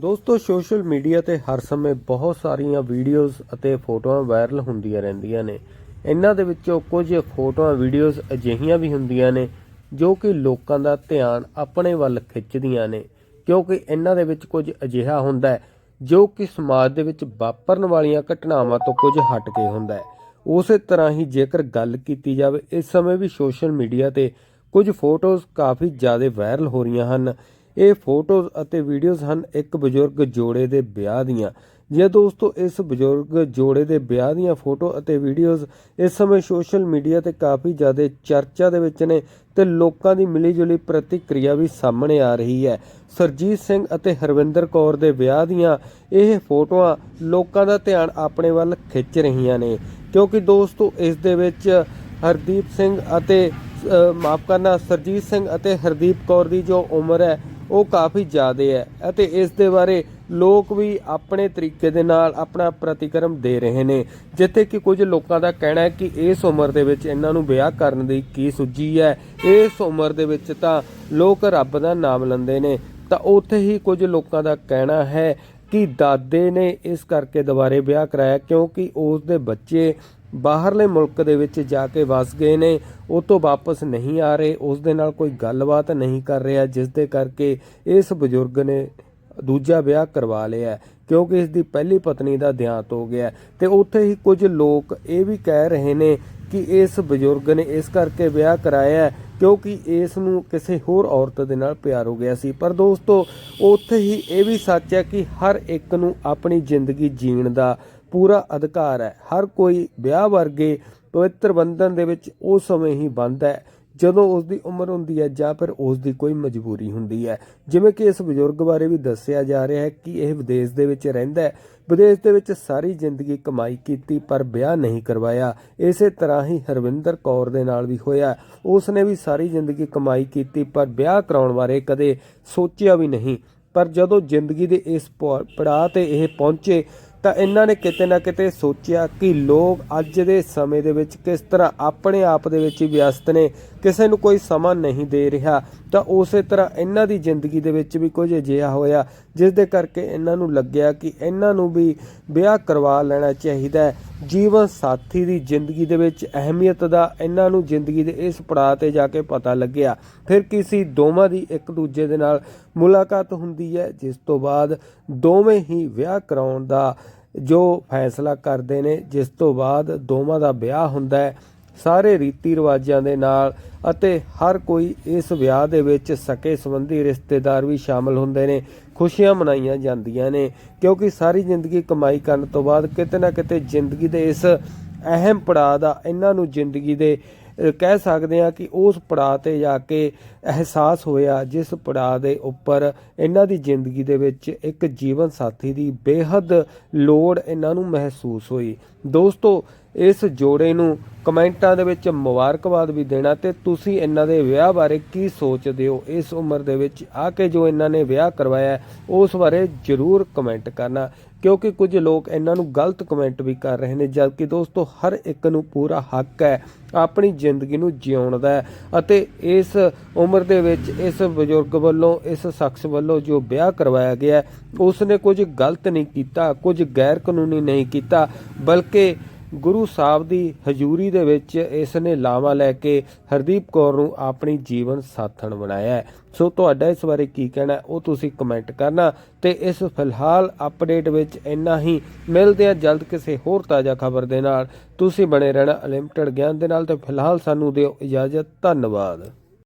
ਦੋਸਤੋ, social media ਤੇ ਹਰ ਸਮੇਂ ਬਹੁਤ ਸਾਰੀਆਂ ਵੀਡੀਓਜ਼ ਅਤੇ ਫੋਟੋਆਂ ਵਾਇਰਲ ਹੁੰਦੀਆਂ ਰਹਿੰਦੀਆਂ ਨੇ। ਇਹਨਾਂ ਦੇ ਵਿੱਚੋਂ ਕੁਝ ਫੋਟੋਆਂ, ਵੀਡੀਓਜ਼ ਅਜਿਹੀਆਂ ਵੀ ਹੁੰਦੀਆਂ ਨੇ ਜੋ ਕਿ ਲੋਕਾਂ ਦਾ ਧਿਆਨ ਆਪਣੇ ਵੱਲ ਖਿੱਚਦੀਆਂ ਨੇ। ਕਿਉਂਕਿ ਇਹਨਾਂ ਦੇ ਵਿੱਚ ਕੁਝ ਅਜਿਹਾ ਹੁੰਦਾ ਹੈ ਜੋ ਕਿ ਸਮਾਜ ਦੇ ਵਿੱਚ ਵਾਪਰਨ ਵਾਲੀਆਂ ਘਟਨਾਵਾਂ ਤੋਂ ਕੁਝ ਹਟ ਕੇ ਹੁੰਦਾ ਹੈ। ਉਸੇ ਤਰ੍ਹਾਂ ਹੀ ਜੇਕਰ ਗੱਲ ਕੀਤੀ ਜਾਵੇ, ਇਸ ਸਮੇਂ ਵੀ ਸੋਸ਼ਲ ਮੀਡੀਆ ਤੇ ਕੁਝ ਫੋਟੋਜ਼ ਕਾਫੀ ਜ਼ਿਆਦਾ ਵਾਇਰਲ ਹੋ ਰਹੀਆਂ ਹਨ। ਇਹ ਫੋਟੋਜ਼ ਅਤੇ ਵੀਡੀਓਜ਼ ਹਨ ਇੱਕ ਬਜ਼ੁਰਗ ਜੋੜੇ ਦੇ ਵਿਆਹ ਦੀਆਂ। ਜੇ ਦੋਸਤੋ, ਇਸ ਬਜ਼ੁਰਗ ਜੋੜੇ ਦੇ ਵਿਆਹ ਦੀਆਂ ਫੋਟੋ ਅਤੇ ਵੀਡੀਓਜ਼ ਇਸ ਸਮੇਂ ਸੋਸ਼ਲ ਮੀਡੀਆ ਤੇ ਕਾਫੀ ਜ਼ਿਆਦਾ ਚਰਚਾ ਦੇ ਵਿੱਚ ਨੇ ਤੇ ਲੋਕਾਂ ਦੀ ਮਿਲੀ-ਜੁਲੀ ਪ੍ਰਤੀਕਿਰਿਆ ਵੀ ਸਾਹਮਣੇ ਆ ਰਹੀ ਹੈ। ਸਰਜੀਤ ਸਿੰਘ ਅਤੇ ਹਰਵਿੰਦਰ ਕੌਰ ਦੇ ਵਿਆਹ ਦੀਆਂ ਇਹ ਫੋਟੋਆਂ ਲੋਕਾਂ ਦਾ ਧਿਆਨ ਆਪਣੇ ਵੱਲ ਖਿੱਚ ਰਹੀਆਂ ਨੇ। ਕਿਉਂਕਿ ਦੋਸਤੋ, ਇਸ ਦੇ ਵਿੱਚ ਹਰਦੀਪ ਸਿੰਘ ਅਤੇ ਮਾਫ ਕਰਨਾ, ਸਰਜੀਤ ਸਿੰਘ ਅਤੇ ਹਰਦੀਪ ਕੌਰ ਦੀ ਜੋ ਉਮਰ ਹੈ ਉਹ ਕਾਫੀ ਜ਼ਿਆਦਾ ਹੈ ਅਤੇ ਇਸ ਦੇ ਬਾਰੇ ਲੋਕ ਵੀ ਆਪਣੇ ਤਰੀਕੇ ਦੇ ਨਾਲ ਆਪਣਾ ਪ੍ਰਤੀਕਰਮ ਦੇ ਰਹੇ ਨੇ। ਜਿੱਥੇ ਕਿ ਕੁਝ ਲੋਕਾਂ ਦਾ ਕਹਿਣਾ ਹੈ ਕਿ ਇਸ ਉਮਰ ਦੇ ਵਿੱਚ ਇਹਨਾਂ ਨੂੰ ਵਿਆਹ ਕਰਨ ਦੀ ਕੀ ਸੁੱਜੀ ਹੈ। ਇਸ ਉਮਰ ਦੇ ਵਿੱਚ ਤਾਂ ਲੋਕ ਰੱਬ ਦਾ ਨਾਮ ਲੈਂਦੇ ਨੇ। ਤਾਂ ਉੱਥੇ ਹੀ ਕੁਝ ਲੋਕਾਂ ਦਾ ਕਹਿਣਾ ਹੈ ਕਿ ਦਾਦੇ ਨੇ ਇਸ ਕਰਕੇ ਦੁਬਾਰੇ ਵਿਆਹ ਕਰਾਇਆ ਕਿਉਂਕਿ ਉਸ ਦੇ ਬੱਚੇ ਬਾਹਰਲੇ ਮੁਲਕ ਦੇ ਵਿੱਚ ਜਾ ਕੇ ਵਸ ਗਏ ਨੇ, ਉਹ ਤੋਂ ਵਾਪਸ ਨਹੀਂ ਆ ਰਹੇ, ਉਸ ਦੇ ਨਾਲ ਕੋਈ ਗੱਲਬਾਤ ਨਹੀਂ ਕਰ ਰਿਹਾ, ਜਿਸ ਦੇ ਕਰਕੇ ਇਸ ਬਜ਼ੁਰਗ ਨੇ ਦੂਜਾ ਵਿਆਹ ਕਰਵਾ ਲਿਆ ਕਿਉਂਕਿ ਇਸ ਦੀ ਪਹਿਲੀ ਪਤਨੀ ਦਾ ਦੇਹਾਂਤ ਹੋ ਗਿਆ ਹੈ। ਤੇ ਉੱਥੇ ਹੀ ਕੁਝ ਲੋਕ ਇਹ ਵੀ ਕਹਿ ਰਹੇ ਨੇ ਕਿ ਇਸ ਬਜ਼ੁਰਗ ਨੇ ਇਸ ਕਰਕੇ ਵਿਆਹ ਕਰਾਇਆ ਕਿਉਂਕਿ ਇਸ ਨੂੰ ਕਿਸੇ ਹੋਰ ਔਰਤ ਦੇ ਨਾਲ ਪਿਆਰ ਹੋ ਗਿਆ ਸੀ। ਪਰ ਦੋਸਤੋ, ਉੱਥੇ ਹੀ ਇਹ ਵੀ ਸੱਚ ਹੈ ਕਿ ਹਰ ਇੱਕ ਨੂੰ ਆਪਣੀ ਜ਼ਿੰਦਗੀ ਜੀਣ ਦਾ ਪੂਰਾ ਅਧਿਕਾਰ ਹੈ। ਹਰ ਕੋਈ ਵਿਆਹ ਵਰਗੇ ਪਵਿੱਤਰ ਬੰਧਨ ਦੇ ਵਿੱਚ ਉਸ ਸਮੇਂ ਹੀ ਬੰਦ ਹੈ। ਜਦੋਂ ਉਸ ਦੀ ਉਮਰ ਹੁੰਦੀ ਹੈ ਜਾਂ ਫਿਰ ਉਸ ਦੀ ਕੋਈ ਮਜਬੂਰੀ ਹੁੰਦੀ ਹੈ। ਜਿਵੇਂ ਕਿ ਇਸ ਬਜ਼ੁਰਗ ਬਾਰੇ ਵੀ ਦੱਸਿਆ ਜਾ ਰਿਹਾ ਹੈ ਕਿ ਇਹ ਵਿਦੇਸ਼ ਦੇ ਵਿੱਚ ਰਹਿੰਦਾ ਹੈ। ਵਿਦੇਸ਼ ਦੇ ਵਿੱਚ ਸਾਰੀ ਜ਼ਿੰਦਗੀ ਕਮਾਈ ਕੀਤੀ ਪਰ ਵਿਆਹ ਨਹੀਂ ਕਰਵਾਇਆ। ਇਸੇ ਤਰ੍ਹਾਂ ਹੀ ਹਰਵਿੰਦਰ ਕੌਰ ਦੇ ਨਾਲ ਵੀ ਹੋਇਆ। ਉਸ ਨੇ ਵੀ ਸਾਰੀ ਜ਼ਿੰਦਗੀ ਕਮਾਈ ਕੀਤੀ ਪਰ ਵਿਆਹ ਕਰਾਉਣ ਬਾਰੇ ਕਦੇ ਸੋਚਿਆ ਵੀ ਨਹੀਂ। ਪਰ ਜਦੋਂ ਜ਼ਿੰਦਗੀ ਦੇ ਇਸ ਪੜਾਅ ਤੇ ਇਹ ਪਹੁੰਚੇ ਤਾਂ ਇਹਨਾਂ ਨੇ ਕਿਤੇ ਨਾ ਕਿਤੇ ਸੋਚਿਆ ਕਿ ਲੋਕ ਅੱਜ ਦੇ ਸਮੇਂ ਦੇ ਵਿੱਚ ਕਿਸ ਤਰ੍ਹਾਂ ਆਪਣੇ ਆਪ ਦੇ ਵਿੱਚ ਹੀ ਵਿਅਸਤ ਨੇ, ਕਿਸੇ ਨੂੰ ਕੋਈ ਸਮਾਂ ਨਹੀਂ ਦੇ ਰਿਹਾ। ਤਾਂ ਉਸੇ ਤਰ੍ਹਾਂ ਇਹਨਾਂ ਦੀ ਜ਼ਿੰਦਗੀ ਦੇ ਵਿੱਚ ਵੀ ਕੁਝ ਅਜਿਹਾ ਹੋਇਆ, ਜਿਸ ਦੇ ਕਰਕੇ ਇਹਨਾਂ ਨੂੰ ਲੱਗਿਆ ਕਿ ਇਹਨਾਂ ਨੂੰ ਵੀ ਵਿਆਹ ਕਰਵਾ ਲੈਣਾ ਚਾਹੀਦਾ ਹੈ। ਜੀਵਨ ਸਾਥੀ ਦੀ ਜ਼ਿੰਦਗੀ ਦੇ ਵਿੱਚ ਅਹਿਮੀਅਤ ਦਾ ਇਹਨਾਂ ਨੂੰ ਜ਼ਿੰਦਗੀ ਦੇ ਇਸ ਪੜਾਅ ਤੇ ਜਾ ਕੇ ਪਤਾ ਲੱਗਿਆ। ਫਿਰ ਕਿਸੇ ਦੋਵਾਂ ਦੀ ਇੱਕ ਦੂਜੇ ਦੇ ਨਾਲ ਮੁਲਾਕਾਤ ਹੁੰਦੀ ਹੈ, ਜਿਸ ਤੋਂ ਬਾਅਦ ਦੋਵੇਂ ਹੀ ਵਿਆਹ ਕਰਾਉਣ ਦਾ ਜੋ ਫੈਸਲਾ ਕਰਦੇ ਨੇ, ਜਿਸ ਤੋਂ ਬਾਅਦ ਦੋਵਾਂ ਦਾ ਵਿਆਹ ਹੁੰਦਾ ਹੈ। ਸਾਰੇ ਰੀਤੀ ਰਿਵਾਜਾਂ ਦੇ ਨਾਲ ਅਤੇ ਹਰ ਕੋਈ ਇਸ ਵਿਆਹ ਦੇ ਵਿੱਚ ਸਕੇ ਸੰਬੰਧੀ ਰਿਸ਼ਤੇਦਾਰ ਵੀ ਸ਼ਾਮਲ ਹੁੰਦੇ ਨੇ, ਖੁਸ਼ੀਆਂ ਮਨਾਈਆਂ ਜਾਂਦੀਆਂ ਨੇ, ਕਿਉਂਕਿ ਸਾਰੀ ਜ਼ਿੰਦਗੀ ਕਮਾਈ ਕਰਨ ਤੋਂ ਬਾਅਦ ਕਿਤੇ ਨਾ ਕਿਤੇ ਜ਼ਿੰਦਗੀ ਦੇ ਇਸ ਅਹਿਮ ਪੜਾਅ ਦਾ ਇਹਨਾਂ ਨੂੰ ਜ਼ਿੰਦਗੀ ਦੇ ਕਹਿ ਸਕਦੇ ਹਾਂ ਕਿ ਉਸ ਪੜਾਅ ਤੇ ਜਾ ਕੇ ਅਹਿਸਾਸ ਹੋਇਆ, ਜਿਸ ਪੜਾਅ ਦੇ ਉੱਪਰ ਇਹਨਾਂ ਦੀ ਜ਼ਿੰਦਗੀ ਦੇ ਵਿੱਚ ਇੱਕ ਜੀਵਨ ਸਾਥੀ ਦੀ ਬੇਹੱਦ ਲੋੜ ਇਹਨਾਂ ਨੂੰ ਮਹਿਸੂਸ ਹੋਈ। ਦੋਸਤੋ ਇਸ ਜੋੜੇ ਨੂੰ ਕਮੈਂਟਾਂ ਦੇ ਵਿੱਚ ਮੁਬਾਰਕਬਾਦ ਵੀ ਦੇਣਾ ਤੇ ਤੁਸੀਂ ਇਹਨਾਂ ਦੇ ਵਿਆਹ ਬਾਰੇ ਕੀ ਸੋਚਦੇ ਹੋ? ਇਸ ਉਮਰ ਦੇ ਵਿੱਚ ਆ ਕੇ ਜੋ ਇਹਨਾਂ ਨੇ ਵਿਆਹ ਕਰਵਾਇਆ ਉਸ ਬਾਰੇ ਜਰੂਰ ਕਮੈਂਟ ਕਰਨਾ। ਕਿਉਂਕਿ ਕੁਝ ਲੋਕ ਇਹਨਾਂ ਨੂੰ ਗਲਤ ਕਮੈਂਟ ਵੀ ਕਰ ਰਹੇ ਨੇ ਜਦਕਿ ਦੋਸਤੋ ਹਰ ਇੱਕ ਨੂੰ ਪੂਰਾ ਹੱਕ ਹੈ ਆਪਣੀ ਜ਼ਿੰਦਗੀ ਨੂੰ ਜਿਉਣ ਦਾ ਅਤੇ ਇਸ ਉਮਰ ਦੇ ਵਿੱਚ ਇਸ ਬਜ਼ੁਰਗ ਵੱਲੋਂ ਇਸ ਸ਼ਖਸ ਵੱਲੋਂ ਜੋ ਵਿਆਹ ਕਰਵਾਇਆ ਗਿਆ ਹੈ, ਉਸ ਨੇ ਕੁਝ ਗਲਤ ਨਹੀਂ ਕੀਤਾ ਕੁਝ ਗੈਰ ਕਾਨੂੰਨੀ ਨਹੀਂ ਕੀਤਾ ਬਲਕਿ ਗੁਰੂ ਸਾਹਿਬ ਦੀ ਹਜ਼ੂਰੀ ਦੇ ਵਿੱਚ ਇਸ ਨੇ ਲਾਵਾ ਲੈ ਕੇ ਹਰਦੀਪ ਕੌਰ ਨੂੰ ਆਪਣੀ ਜੀਵਨ ਸਾਥਣ ਬਣਾਇਆ ਸੋ ਤੁਹਾਡਾ ਇਸ ਬਾਰੇ ਕੀ ਕਹਿਣਾ ਉਹ ਤੁਸੀਂ ਕਮੈਂਟ ਕਰਨਾ ਤੇ ਇਸ ਫਿਲਹਾਲ ਅਪਡੇਟ ਵਿੱਚ ਇੰਨਾ ਹੀ। ਮਿਲਦੇ ਆ ਜਲਦ ਕਿਸੇ ਹੋਰ ਤਾਜ਼ਾ ਖਬਰ ਦੇ ਨਾਲ। ਤੁਸੀਂ ਬਣੇ ਰਹਿਣਾ ਅਨਲਿਮਟਿਡ ਗਿਆਨ ਦੇ ਨਾਲ ਤੇ ਫਿਲਹਾਲ ਸਾਨੂੰ ਦਿਓ ਇਜਾਜ਼ਤ, ਧੰਨਵਾਦ।